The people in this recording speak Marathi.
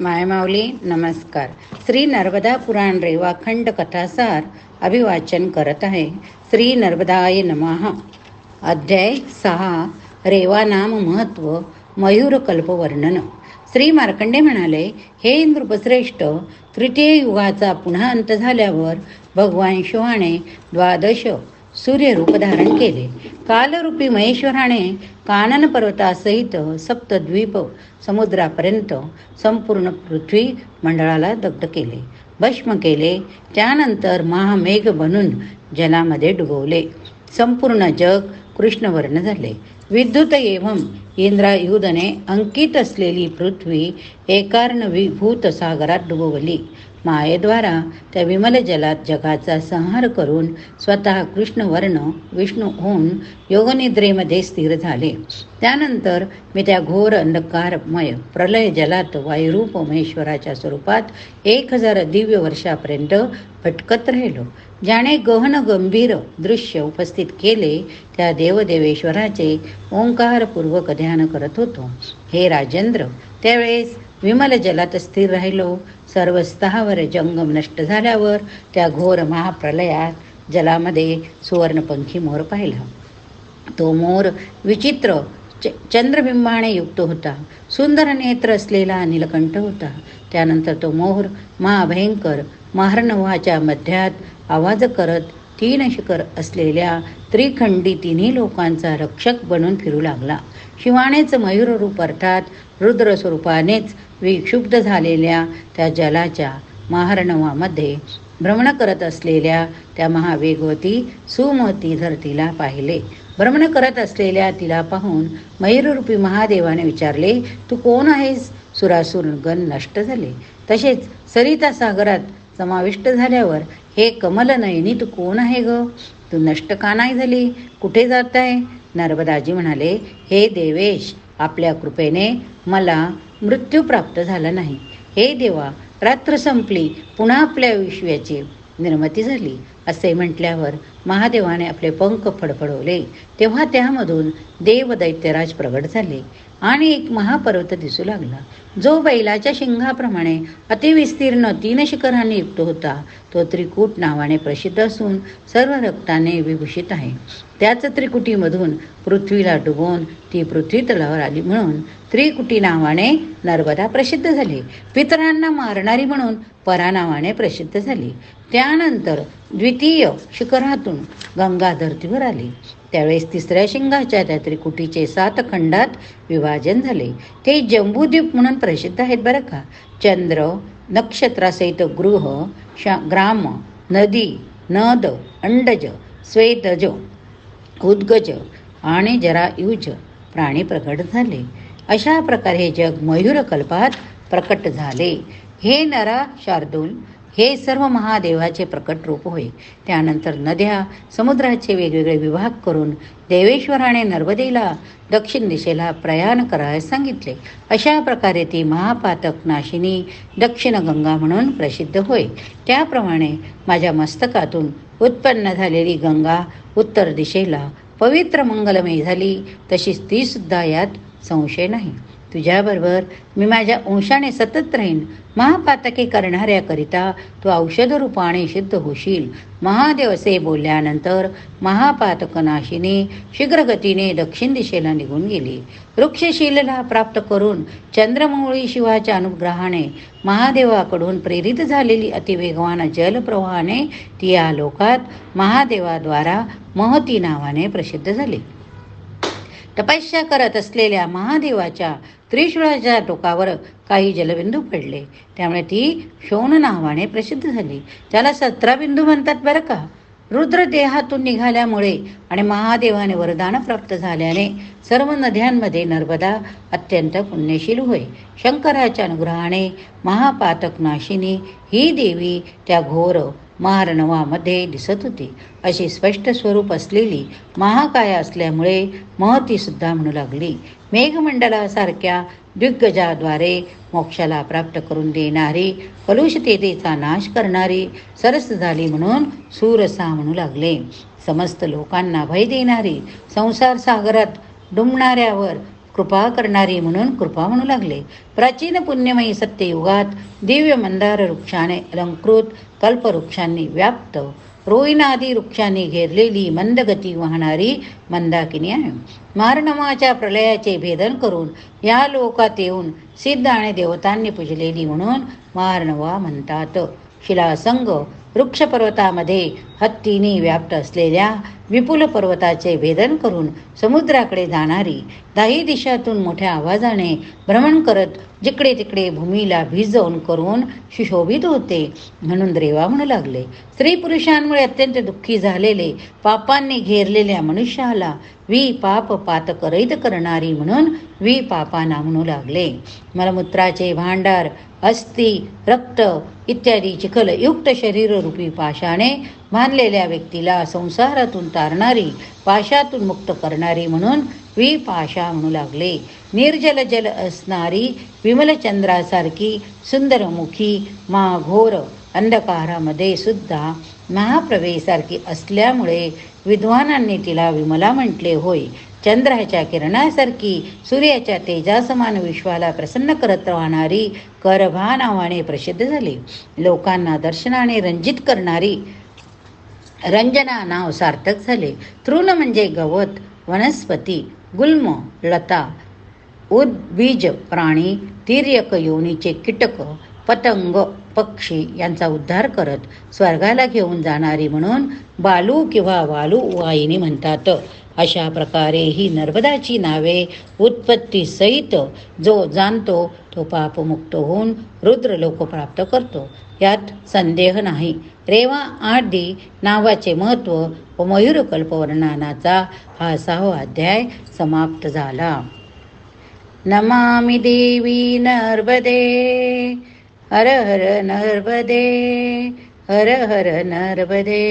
मायमावली नमस्कार. श्री नर्मदा पुराण रेवा खंड कथासार अभिवाचन करत आहे. श्री नर्मदाय नमः. अध्याय सहा रेवा नाम महत्त्व मयूरकल्प वर्णन श्री मार्कंडे म्हणाले हे नृपश्रेष्ठ तृतीय युगाचा पुन्हा अंत झाल्यावर भगवान शिवाने द्वादश सूर्यरूप धारण केले. कालरूपी महेश्वराने कानन पर्वतासहित सप्तद्वीप समुद्रापर्यंत संपूर्ण पृथ्वी मंडळाला दग्ध केले. भस्म केले. त्यानंतर महामेघ बनून जलामध्ये डुबवले. संपूर्ण जग कृष्णवर्ण झाले. विद्युत एवं इंद्रायुधने अंकित असलेली पृथ्वी एकार्ण विभूत सागरात डुबवली. मायेद्वारा त्या विमल जलात जगाचा संहार करून स्वतः कृष्णवर्ण विष्णू होऊन योगनिद्रेमध्ये स्थिर झाले. त्यानंतर मी त्या घोर अंधकारमय प्रलय जलात वायुरूप महेश्वराच्या स्वरूपात एक हजार दिव्य वर्षापर्यंत भटकत राहिलो. ज्याने गहन गंभीर दृश्य उपस्थित केले त्या देवदेवेश्वराचे ओंकारपूर्वक ध्यान करत होतो. हे राजेंद्र त्यावेळेस विमल जलात स्थिर राहिलो. सर्व स्तहावर जंगम नष्ट झाल्यावर त्या घोर महाप्रलयात जलामध्ये सुवर्णपंखी मोर पाहिला. तो मोर विचित्र च चंद्रबिंबाने युक्त होता. सुंदर नेत्र असलेला नीलकंठ होता. त्यानंतर तो मोर महाभयंकर महार्णवाच्या मध्यात आवाज करत तीन शिखर असलेल्या त्रिखंडी तिन्ही लोकांचा रक्षक बनून फिरू लागला. शिवानेच मयूररूप अर्थात रुद्र स्वरूपानेच विक्षुब्ध झालेल्या त्या जलाच्या महारणवामध्ये भ्रमण करत असलेल्या त्या महावेगवती सुमती धरतीला पाहिले. भ्रमण करत असलेल्या तिला पाहून मयूररूपी महादेवाने विचारले तू कोण आहेस? सुरासूर गण नष्ट झाले. तसेच सरिता सागरात समाविष्ट झाल्यावर हे कमलनयनी तू कोण आहे ग? तू नष्ट का नाही झाली? कुठे जात आहे? नर्मदाजी म्हणाले हे देवेश आपल्या कृपेने मला मृत्यू प्राप्त झाला नाही. हे देवा रात्र संपली पुन्हा आपल्या विश्वाची निर्मिती झाली. असे म्हटल्यावर महादेवाने आपले पंख फडफडवले. तेव्हा त्यामधून देव दैत्यराज प्रगट झाले आणि एक महापर्वत दिसू लागला. जो बैलाच्या शिंगाप्रमाणे अतिविस्तीर्ण तीन शिखरांनी युक्त होता तो त्रिकूट नावाने प्रसिद्ध असून सर्व रक्ताने विभूषित आहे. त्याच त्रिकुटीमधून पृथ्वीला डुबवून ती पृथ्वी तलावर आली म्हणून त्रिकुटी नावाने नर्मदा प्रसिद्ध झाली. पितरांना मारणारी म्हणून परा नावाने प्रसिद्ध झाली. त्यानंतर द्वितीय शिखरातून गंगा धर्तीवर आली. त्यावेळेस तिसऱ्या शिंगाच्या त्या त्रिकुटीचे सात खंडात विभाजन झाले. ते जम्बूद्वीप म्हणून प्रसिद्ध आहेत बरं का. चंद्र नक्षत्रासहित गृह शा ग्राम नदी नद अंडज स्वेतज उद्गज आणि जरायुज प्राणी प्रकट झाले. अशा प्रकारे हे जग मयूरकल्पात प्रकट झाले. हे नरा शार्दूल हे सर्व महादेवाचे प्रकट रूप होय. त्यानंतर नद्या समुद्राचे वेगवेगळे विभाग करून देवेश्वराने नर्मदेला दक्षिण दिशेला प्रयाण करायला सांगितले. अशा प्रकारे ती महापातक नाशिनी दक्षिण गंगा म्हणून प्रसिद्ध होय. त्याप्रमाणे माझ्या मस्तकातून उत्पन्न झालेली गंगा उत्तर दिशेला पवित्र मंगलमय झाली तशीच तीसुद्धा यात संशय नाही. तुझ्याबरोबर मी माझ्या अंशाने सतत राहीन. महापातके करणाऱ्याकरिता तू औषधरूपाने सिद्ध होशील. महादेव असे बोलल्यानंतर महापातकनाशिनी शीघ्रगतीने दक्षिण दिशेला निघून गेली. वृक्षशीलला प्राप्त करून चंद्रमौळी शिवाच्या अनुग्रहाने महादेवाकडून प्रेरित झालेली अतिवेगवान जलप्रवाहाने ती या लोकात महादेवाद्वारा महती नावाने प्रसिद्ध झाली. तपस्या करत असलेल्या महादेवाच्या त्रिशूळाच्या टोकावर काही जलबिंदू पडले. त्यामुळे ती शोण नावाने प्रसिद्ध झाली. त्याला सतरा बिंदू म्हणतात बरं का? रुद्र देहातून निघाल्यामुळे आणि महादेवाने वरदान प्राप्त झाल्याने सर्व नद्यांमध्ये नर्मदा अत्यंत पुण्यशील होय. शंकराच्या अनुग्रहाने महापातक नाशिनी ही देवी त्या घोर महारणवामध्ये दिसत होती. अशी स्पष्ट स्वरूप असलेली महाकाय असल्यामुळे महतीसुद्धा म्हणू लागली. मेघमंडलासारख्या दिग्गजाद्वारे मोक्षाला प्राप्त करून देणारी कलुषतेचा नाश करणारी सरस झाली म्हणून सूरसा म्हणू लागले. समस्त लोकांना भय देणारी संसार सागरात डुंबणाऱ्यावर कृपा करणारी म्हणून कृपा म्हणू लागले. प्राचीन पुण्यमयी सत्ययुगात दिव्य मंदार वृक्षाने अलंकृत कल्पवृक्षांनी व्याप्त रोईनादी वृक्षांनी घेरलेली मंदगती वाहणारी मंदाकिनी आहे. मारनमाच्या प्रलयाचे भेदन करून या लोकात येऊन सिद्ध आणि देवतांनी पूजलेली म्हणून मारणवा म्हणतात. शिलासंग वृक्ष पर्वतामध्ये हत्तीने व्याप्त असलेल्या विपुल पर्वताचे भेदन करून समुद्राकडे जाणारी दाही दिशातून मोठ्या आवाजाने भ्रमण करत जिकडे तिकडे भूमीला भिजवून करून सुशोभित होते. म्हणून रेवा म्हणू लागले स्त्री पुरुषांमुळे अत्यंत दुःखी झालेले पापांनी घेरलेल्या मनुष्याला वी पाप पात करीत करणारी म्हणून वी पापाना म्हणू लागले. मलमूत्राचे भांडार अस्थि रक्त इत्यादी चिखलयुक्त शरीररूपी पाशाने मानलेल्या व्यक्तीला संसारातून तारणारी पाशातून मुक्त करणारी म्हणून विपाशा म्हणू लागले. निर्जल जल असणारी विमलचंद्रासारखी सुंदरमुखी माघोर अंधकारामध्ये सुद्धा महाप्रवेसारखी असल्यामुळे विद्वानांनी तिला विमला म्हटले होय. चंद्राच्या किरणासारखी सूर्याच्या तेजासमान विश्वाला प्रसन्न करत राहणारी करभा नावाने प्रसिद्ध झाली. लोकांना दर्शनाने रंजित करणारी रंजना नाव सार्थक झाले. तृण म्हणजे गवत वनस्पती गुल्म लता उद्बीज प्राणी तिर्यक योनीचे कीटक पतंग पक्षी यांचा उद्धार करत स्वर्गाला घेऊन जाणारी म्हणून बालू किंवा वालू वाहिनी म्हणतात. अशा प्रकारे ही नर्मदाची नावे उत्पत्ती सहित जो जाणतो तो पापमुक्त होऊन रुद्रलोक प्राप्त करतो. यात संदेह नाही. रेवा आदी नावाचे महत्त्व व मयूरकल्पवर्णनाचा हा सहावा अध्याय समाप्त झाला. नमामि देवी नर्मदे हर हर नर्मदे हर हर नर्मदे